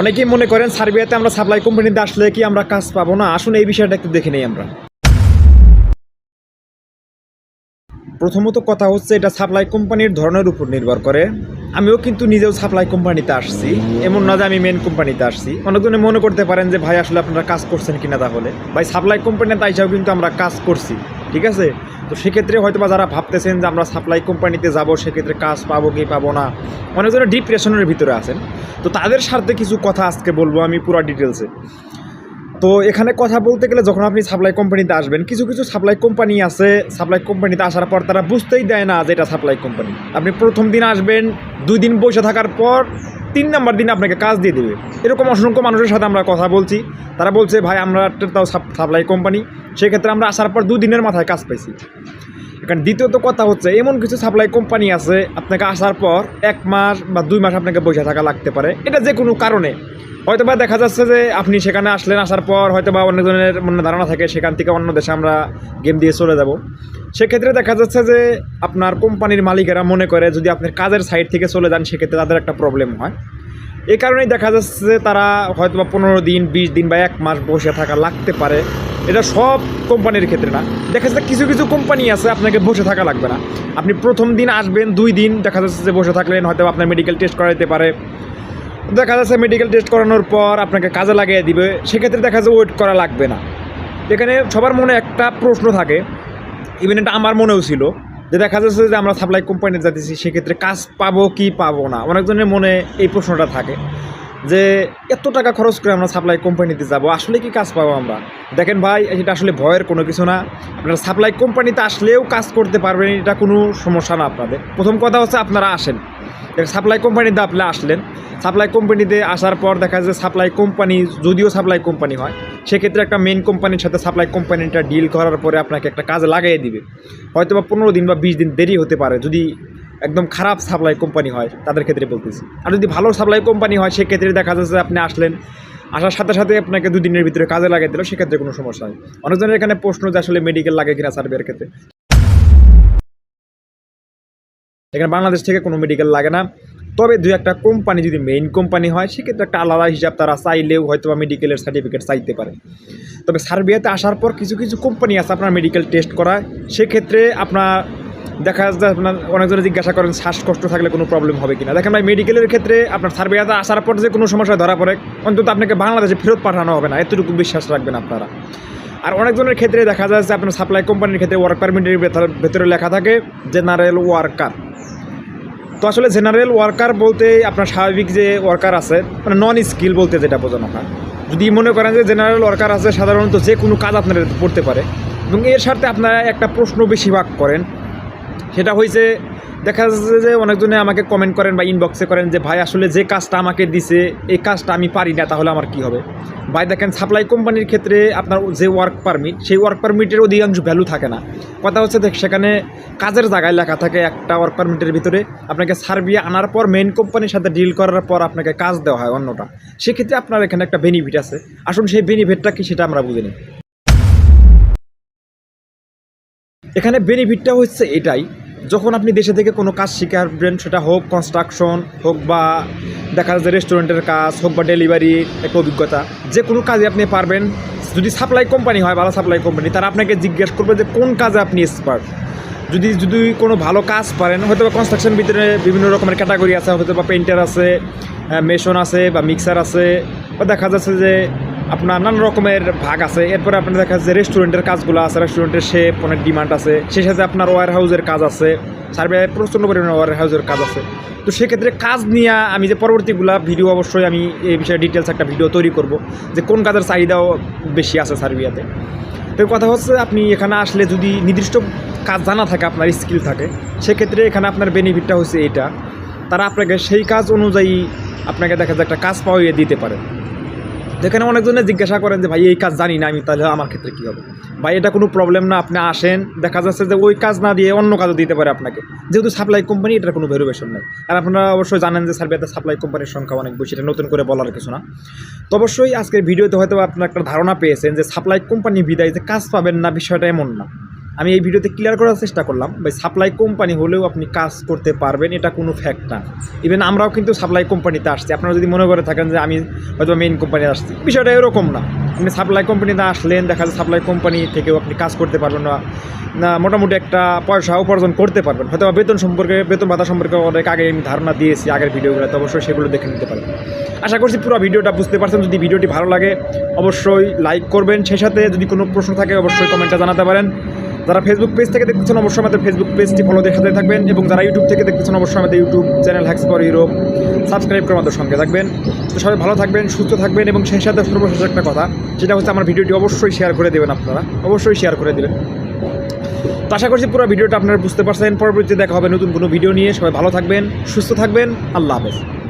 অনেকেই মনে করেন সার্বিয়াতে আমরা সাপ্লাই কোম্পানিতে আসলে কি আমরা কাজ পাবো না। আসুন এই বিষয়টা একটু দেখে নেই আমরা। প্রথমত কথা হচ্ছে, এটা সাপ্লাই কোম্পানির ধরনের উপর নির্ভর করে। আমিও কিন্তু নিজেও সাপ্লাই কোম্পানিতে আসছি। এমন না যে আমি মেন কোম্পানিতে আসছি। অনেকজনে মনে করতে পারেন যে, ভাই, আসলে আপনারা কাজ করছেন কিনা তাহলে? ভাই সাপ্লাই কোম্পানিতে আইসাও কিন্তু আমরা কাজ করছি। ঠিক আছে? তো সেক্ষেত্রে হয়তো বা যারা ভাবতেছেন যে আমরা সাপ্লাই কোম্পানিতে যাব, সেক্ষেত্রে কাজ পাবো কি পাবো না অনেকজনে ডিপ্রেশনের ভিতরে আছেন। তো তাদের স্বার্থে কিছু কথা আজকে বলব আমি পুরো ডিটেলসে তো এখানে কথা বলতে গেলে যখন আপনি সাপ্লাই কোম্পানিতে আসবেন, কিছু কিছু সাপ্লাই কোম্পানি আছে সাপ্লাই কোম্পানিতে আসার পর তারা বুঝতেই দেয় না যে এটা সাপ্লাই কোম্পানি আপনি প্রথম দিন আসবেন, দুই দিন বসে থাকার পর তিন নম্বর দিন আপনাকে কাজ দিয়ে দেবে। এরকম অসংখ্য মানুষের সাথে আমরা কথা বলছি। তারা বলছে, ভাই, আমরা একটা তাও সাপ্লাই কোম্পানি। সেক্ষেত্রে আমরা আসার পর দুদিনের মাথায় কাজ পাইছি। এখানে দ্বিতীয়ত কথা হচ্ছে, এমন কিছু সাপ্লাই কোম্পানি আছে, আপনাকে আসার পর এক মাস বা দুই মাস আপনাকে বসে থাকা লাগতে পারে। এটা যে কোনো কারণে। হয়তো বা দেখা যাচ্ছে যে আপনি সেখানে আসলেন, আসার পর হয়তো বা অনেকজনের মনে ধারণা থাকে, সেখান থেকে অন্য দেশে আমরা গেম দিয়ে চলে যাব। সেক্ষেত্রে দেখা যাচ্ছে যে আপনার কোম্পানির মালিকেরা মনে করে, যদি আপনার কাজের সাইড থেকে চলে যান, সেক্ষেত্রে তাদের একটা প্রবলেম হয়। এই কারণেই দেখা যাচ্ছে তারা হয়তো বা পনেরো দিন, বিশ দিন বা এক মাস বসে থাকা লাগতে পারে। এটা সব কোম্পানির ক্ষেত্রে না। দেখা যাচ্ছে কিছু কিছু কোম্পানি আছে আপনাকে বসে থাকা লাগবে না। আপনি প্রথম দিন আসবেন, দুই দিন দেখা যাচ্ছে যে বসে থাকলেন হয়তো আপনার মেডিকেল টেস্ট করাইতে পারে। দেখা যাচ্ছে মেডিকেল টেস্ট করানোর পর আপনাকে কাজে লাগিয়ে দিবে। সেক্ষেত্রে দেখা যাচ্ছে ওয়েট করা লাগবে না। এখানে সবার মনে একটা প্রশ্ন থাকে। ইভেন এটা আমার মনেও ছিল। যে দেখা যাচ্ছে যে আমরা সাপ্লাই কোম্পানি যাতেছি সেক্ষেত্রে কাজ পাবো কি পাবো না? অনেকজনের মনে এই প্রশ্নটা থাকে যে এত টাকা খরচ করে আমরা সাপ্লাই কোম্পানিতে যাব, আসলে কি কাজ পাবো আমরা? দেখেন ভাই, এটা আসলে ভয়ের কোনো কিছু না। আপনারা সাপ্লাই কোম্পানিতে আসলেও কাজ করতে পারবেন, এটা কোনো সমস্যা না আপনাদের। প্রথম কথা হচ্ছে আপনারা আসেন। সাপ্লাই কোম্পানিতে আপনি আসলেন সাপ্লাই কোম্পানিতে আসার পর দেখা যায় সাপ্লাই কোম্পানি যদিও সাপ্লাই কোম্পানি হয়, সেক্ষেত্রে একটা মেন কোম্পানির সাথে সাপ্লাই কোম্পানিটা ডিল করার পরে আপনাকে একটা কাজে লাগাই দিবে। হয়তো বা পনেরো দিন বা বিশ দিন দেরি হতে পারে, যদি একদম খারাপ সাপ্লাই কোম্পানি হয় তাদের ক্ষেত্রে বলতেছি। আর যদি ভালো সাপ্লাই কোম্পানি হয়, সেক্ষেত্রে দেখা যাচ্ছে আপনি আসলেন, আসার সাথে সাথে আপনাকে দুদিনের ভিতরে কাজে লাগিয়ে দিল, সেক্ষেত্রে কোনো সমস্যা নেই। অনেকজনের এখানে প্রশ্ন যে আসলে মেডিকেল লাগে কিনা সার্ভের ক্ষেত্রে। এখানে বাংলাদেশ থেকে কোনো মেডিকেল লাগে না। তবে দু একটা কোম্পানি যদি মেইন কোম্পানি হয়, সেক্ষেত্রে একটা আলাদা হিসাব তারা চাইলেও হয়তো বা মেডিকেলের সার্টিফিকেট চাইতে পারে। তবে সার্বিয়াতে আসার পর কিছু কিছু কোম্পানি আছে আপনার মেডিকেল টেস্ট করায়। সেক্ষেত্রে আপনার দেখা যাচ্ছে আপনার অনেকজনে জিজ্ঞাসা করেন, শ্বাসকষ্ট থাকলে কোনো প্রবলেম হবে কিনা। দেখেন ভাই মেডিকেলের ক্ষেত্রে আপনার সার্বিয়াতে আসার পর যে কোনো সমস্যা ধরা পড়ে, অন্তত আপনাকে বাংলাদেশে ফেরত পাঠানো হবে না। এতটুকু বিশ্বাস রাখবেন আপনারা। আর অনেকজনের ক্ষেত্রে দেখা যাচ্ছে আপনার সাপ্লাই কোম্পানির ক্ষেত্রে ওয়ার্ক পারমিটের ভেতরে লেখা থাকে জেনারেল ওয়ার্কার তো আসলে জেনারেল ওয়ার্কার বলতে আপনার স্বাভাবিক যে ওয়ার্কার আছে মানে নন স্কিল বলতে যেটা বোঝানো হয়। যদি মনে করেন যে জেনারেল ওয়ার্কার আছে, সাধারণত যে কোনো কাজ আপনার পড়তে পারে। এবং এর সাথে আপনারা একটা প্রশ্ন বেশিরভাগ করেন। সেটা হয়েছে দেখা যাচ্ছে যে অনেকজনে আমাকে কমেন্ট করেন বা ইনবক্সে করেন যে, ভাই, আসলে যে কাজটা আমাকে দিছে, এই কাজটা আমি পারি না, তাহলে আমার কি হবে? ভাই, দেখেন সাপ্লাই কোম্পানির ক্ষেত্রে আপনার যে ওয়ার্ক পারমিট সেই ওয়ার্ক পারমিটের অধিকাংশ ভ্যালু থাকে না। কথা হচ্ছে দেখ, সেখানে কাজের জায়গায় লেখা থাকে একটা ওয়ার্ক পারমিটের ভিতরে, আপনাকে সার্বিয়া আনার পর মেন কোম্পানির সাথে ডিল করার পর আপনাকে কাজ দেওয়া হয় অন্যটা। সেক্ষেত্রে আপনার এখানে একটা বেনিফিট আছে। আসুন, সেই বেনিফিটটা কি সেটা আমরা বুঝে নিই। এখানে বেনিফিটটা হচ্ছে এটাই যখন আপনি দেশে থেকে কোনো কাজ শিখাবেন, সেটা হোক কনস্ট্রাকশন হোক বা দেখা যাচ্ছে রেস্টুরেন্টের কাজ, হোক বা ডেলিভারি একটা অভিজ্ঞতা। যে কোনো কাজে আপনি পারবেন। যদি সাপ্লাই কোম্পানি হয়, ভালো সাপ্লাই কোম্পানি তারা আপনাকে জিজ্ঞেস করবে যে কোন কাজে আপনি এক্সপার্ট যদি যদি কোনো ভালো কাজ পারেন হয়তো বা কনস্ট্রাকশন ভিতরে বিভিন্ন রকমের ক্যাটাগরি আছে হয়তো বা পেন্টার আছে মেশন আছে বা মিক্সার আছে, বা দেখা যাচ্ছে যে আপনার নানা রকমের ভাগ আছে। এরপরে আপনার দেখা যাচ্ছে রেস্টুরেন্টের কাজগুলো আছে রেস্টুরেন্টের শেপ অনেক ডিমান্ড আছে। সেই সাথে আপনার ওয়ার হাউসের কাজ আছে। সার্ভে প্রচণ্ড পরিমাণে ওয়ার হাউসের কাজ আছে। তো সেক্ষেত্রে কাজ নিয়ে আমি যে পরবর্তীগুলা ভিডিও অবশ্যই আমি এই বিষয়ে ডিটেলস একটা ভিডিও তৈরি করব যে কোন কাজের চাহিদাও বেশি আছে সার্বিয়াতে। তো কথা হচ্ছে আপনি এখানে আসলে যদি নির্দিষ্ট কাজ জানা থাকে, আপনার স্কিল থাকে, সেক্ষেত্রে এখানে আপনার বেনিফিটটা হচ্ছে এটা তারা আপনাকে সেই কাজ অনুযায়ী আপনাকে দেখা যায় একটা কাজ পাওয়িয়ে দিতে পারে। যেখানে অনেকজনে জিজ্ঞাসা করেন যে, ভাই, এই কাজ জানি না আমি, তাহলে আমার ক্ষেত্রে কী হবে? ভাই, এটা কোনো প্রবলেম না, আপনি আসেন, দেখা যাচ্ছে যে ওই কাজ না দিয়ে অন্য কাজও দিতে পারে আপনাকে। যেহেতু সাপ্লাই কোম্পানি এটার কোনো ভ্যালুয়েশন নেই। আর আপনারা অবশ্যই জানেন যে সার্ভিয়াতে সাপ্লাই কোম্পানির সংখ্যা অনেক বেশি, এটা নতুন করে বলার কিছু না। তো অবশ্যই আজকের ভিডিওতে হয়তো আপনার একটা ধারণা পেয়েছেন যে সাপ্লাই কোম্পানি বিদায় যে কাজ পাবেন না, বিষয়টা এমন না। আমি এই ভিডিওতে ক্লিয়ার করার চেষ্টা করলাম ভাই সাপ্লাই কোম্পানি হলেও আপনি কাজ করতে পারবেন, এটা কোনো ফ্যাক্ট না। ইভেন আমরাও কিন্তু সাপ্লাই কোম্পানিতে আসছি। আপনারা যদি মনে করে থাকেন যে আমি হয়তো মেইন কোম্পানিতে আসছি, বিষয়টা এরকম না। আপনি সাপ্লাই কোম্পানিতে আসলেন, দেখা যায় সাপ্লাই কোম্পানি থেকেও আপনি কাজ করতে পারবেন না না, মোটামুটি একটা পয়সা উপার্জন করতে পারবেন। হয়তো বেতন সম্পর্কে, বেতন ভাতা সম্পর্কে অনেক আগে আমি ধারণা দিয়েছি আগের ভিডিওগুলোতে অবশ্যই সেগুলো দেখে নিতে পারবেন আশা করছি পুরো ভিডিওটা বুঝতে পারছেন। যদি ভিডিওটি ভালো লাগে, অবশ্যই লাইক করবেন। সেই সাথে যদি কোনো প্রশ্ন থাকে, অবশ্যই কমেন্টে জানাতে পারেন। যারা ফেসবুক পেজ থেকে দেখতেছেন, অবশ্যই আমাদের ফেসবুক পেজটি ফলো সাথে থাকবেন এবং যারা ইউটিউব থেকে দেখতেছেন, অবশ্যই আমাদের YouTube channel hacks for Europe subscribe করে আমাদের সঙ্গে থাকবেন। তো সবাই ভালো থাকবেন, সুস্থ থাকবেন এবং সেই সাথে সর্বশেষ একটা কথা সেটা হচ্ছে আমার ভিডিওটি অবশ্যই শেয়ার করে দেবেন আপনারা। অবশ্যই শেয়ার করে দেবেন। তো আশা করছি পুরো ভিডিওটা আপনারা বুঝতে পারছেন। পরবর্তীতে দেখা হবে নতুন কোনো ভিডিও নিয়ে। সবাই ভালো থাকবেন, সুস্থ থাকবেন। আল্লাহ হাফেজ।